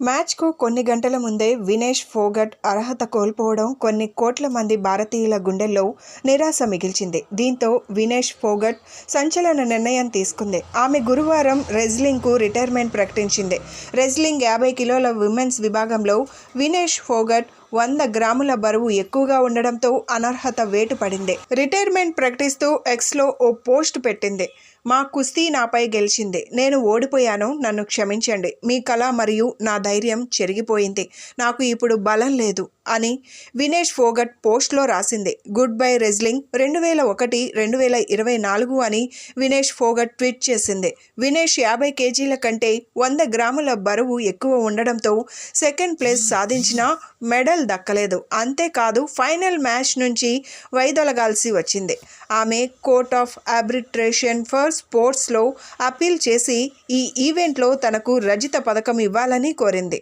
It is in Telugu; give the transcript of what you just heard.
మ్యాచ్కు కొన్ని గంటల ముందే వినేష్ ఫోగట్ అర్హత కోల్పోవడం కొన్ని కోట్ల మంది భారతీయుల గుండెల్లో నిరాశ మిగిల్చింది. దీంతో వినేష్ ఫోగట్ సంచలన నిర్ణయం తీసుకుంది. ఆమె గురువారం రెజ్లింగ్కు రిటైర్మెంట్ ప్రకటించింది. రెజ్లింగ్ యాభై కిలోల విమెన్స్ విభాగంలో వినేష్ ఫోగట్ వంద గ్రాముల బరువు ఎక్కువగా ఉండడంతో అనర్హత వేటు పడింది రిటైర్మెంట్ ప్రకటిస్తూ ఎక్స్లో ఓ పోస్ట్ పెట్టింది. మా కుస్తీ నాపై గెలిచింది. నేను ఓడిపోయాను. నన్ను క్షమించండి. మీ కళ మరియు నా ధైర్యం చెరిగిపోయింది. నాకు ఇప్పుడు బలం లేదు అని వినేష్ ఫోగట్ పోస్ట్లో రాసింది. Goodbye wrestling. రెండు వేల ఒకటి రెండు వేల ఇరవై నాలుగు అని వినేష్ ఫోగట్ ట్వీట్ చేసింది. వినేష్ యాభై కేజీల కంటే వంద గ్రాముల బరువు ఎక్కువ ఉండడంతో సెకండ్ ప్లేస్ సాధించినా మెడల్ దక్కలేదు. అంతేకాదు ఫైనల్ మ్యాచ్ నుంచి వైదొలగాల్సి వచ్చింది. ఆమె కోర్ట్ ఆఫ్ అబ్రిట్రేషన్ ఫర్ స్పోర్ట్స్లో అప్పీల్ చేసి ఈ ఈవెంట్లో తనకు రజిత పథకం ఇవ్వాలని కోరింది.